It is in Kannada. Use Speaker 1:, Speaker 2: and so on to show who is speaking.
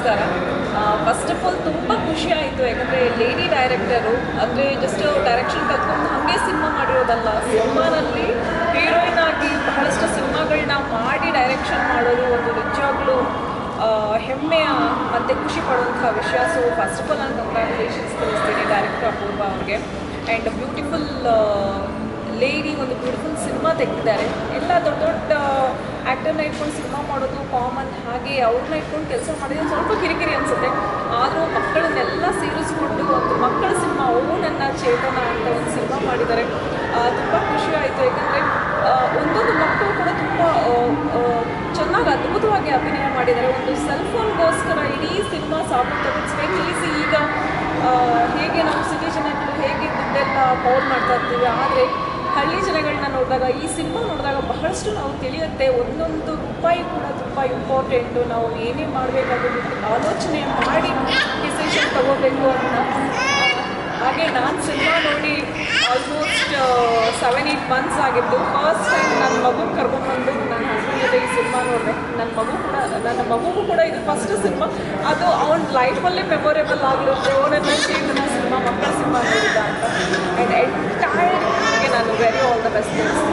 Speaker 1: ನಮಸ್ಕಾರ. ಫಸ್ಟ್ ಆಫ್ ಆಲ್ ತುಂಬ ಖುಷಿ ಆಯಿತು ಯಾಕಂದರೆ ಲೇಡಿ ಡೈರೆಕ್ಟರು ಅಂದರೆ ಜಸ್ಟ್ ಡೈರೆಕ್ಷನ್ ಕಲ್ತ್ಕೊಂಡು ಹಾಗೆ ಸಿನಿಮಾ ಮಾಡಿರೋದಲ್ಲ, ಸಿನಿಮಾನಲ್ಲಿ ಹೀರೋಯಿನ್ ಆಗಿ ಬಹಳಷ್ಟು ಸಿನಿಮಾಗಳನ್ನ ಮಾಡಿ ಡೈರೆಕ್ಷನ್ ಮಾಡೋದು ಒಂದು ನಿಜವಾಗ್ಲೂ ಹೆಮ್ಮೆಯ ಮತ್ತು ಖುಷಿ ಪಡುವಂಥ ವಿಷಯ. ಸೊ ಫಸ್ಟ್ ಆಫ್ ಆಲ್ ನಾನು ಕಂಗ್ರ್ಯಾಚುಲೇಷನ್ಸ್ ತಿಳಿಸ್ತೀನಿ ಡೈರೆಕ್ಟರ್ ಅಪೂರ್ವ ಅವ್ರಿಗೆ. ಆ್ಯಂಡ್ ಬ್ಯೂಟಿಫುಲ್ ಲೇಡಿ ಒಂದು ಬ್ಯೂಟಿಫುಲ್ ಸಿನಿಮಾ ತೆಗೆದಿದ್ದಾರೆ. ಎಲ್ಲ ದೊಡ್ಡ ದೊಡ್ಡ ಆ್ಯಕ್ಟರ್ನ ಇಟ್ಕೊಂಡು ಸಿನಿಮಾ ಮಾಡೋದು ಕಾಮನ್ ಹಾಗೆ ಅವ್ರನ್ನ ಇಟ್ಕೊಂಡು ಕೆಲಸ ಮಾಡಿದ್ರೆ ಸ್ವಲ್ಪ ಕಿರಿಕಿರಿ ಅನಿಸುತ್ತೆ. ಆದರೂ ಮಕ್ಕಳನ್ನೆಲ್ಲ ಸೇರಿಸ್ಕೊಂಡು ಒಂದು ಮಕ್ಕಳ ಸಿನಿಮಾ ಅವು ನನ್ನ ಚೇತನ ಅಂತ ಒಂದು ಸಿನಿಮಾ ಮಾಡಿದ್ದಾರೆ. ತುಂಬ ಖುಷಿ ಆಯಿತು. ಯಾಕಂದರೆ ಒಂದೊಂದು ಮಕ್ಕಳು ಕೂಡ ತುಂಬ ಚೆನ್ನಾಗಿ ಅದ್ಭುತವಾಗಿ ಅಭಿನಯ ಮಾಡಿದ್ದಾರೆ. ಒಂದು ಸೆಲ್ ಫೋನ್ಗೋಸ್ಕರ ಇಡೀ ಸಿನಿಮಾ ಸಾಬೀತು ಈಸಿ ಈಗ ಹೇಗೆ ನಾವು ಸಿಟಿ ಜನಗಳು ಹೇಗೆ ದುಡ್ಡೆಲ್ಲ ಪೌರ್ ಮಾಡ್ತಾ ಇರ್ತೀವಿ. ಆದರೆ ಹಳ್ಳಿ ಜನಗಳನ್ನ ನೋಡಿದಾಗ, ಈ ಸಿನಿಮಾ ನೋಡಿದಾಗ ಬಹಳಷ್ಟು ನಾವು ತಿಳಿಯುತ್ತೆ, ಒಂದೊಂದು ರೂಪಾಯಿ ಕೂಡ ತುಂಬ ಇಂಪಾರ್ಟೆಂಟು ನಾವು ಏನೇ ಮಾಡಬೇಕಾದ್ರೂ ಆಲೋಚನೆ ಮಾಡಿ ಡಿಸಿಷನ್ ತಗೋಬೇಕು ಅಂತ ಹಾಗೆ ನಾನು ಸಿನಿಮಾ ನೋಡಿ ಆಲ್ಮೋಸ್ಟ್ ಸೆವೆನ್ ಏಯ್ಟ್ ಮಂತ್ಸ್ ಆಗಿದ್ದು ಫಸ್ಟ್ ಟೈಮ್ ನನ್ನ ಮಗು ಕರ್ಕೊಂಡ್ಬಂದು ನನ್ನ ಹಸ್ಬೆಂಡ್ ಜೊತೆ ಈ ಸಿನಿಮಾ ನೋಡಿದೆ. ನನ್ನ ಮಗು ಕೂಡ ನನ್ನ ಮಗುಗೂ ಕೂಡ ಇದು ಫಸ್ಟ್ ಸಿನಿಮಾ. ಅದು ಅವನ ಲೈಫಲ್ಲೇ ಮೆಮೊರೇಬಲ್ ಆಗಿರುತ್ತೆ, ಅವನನ್ನ ಚೇತನ ಸಿನಿಮಾ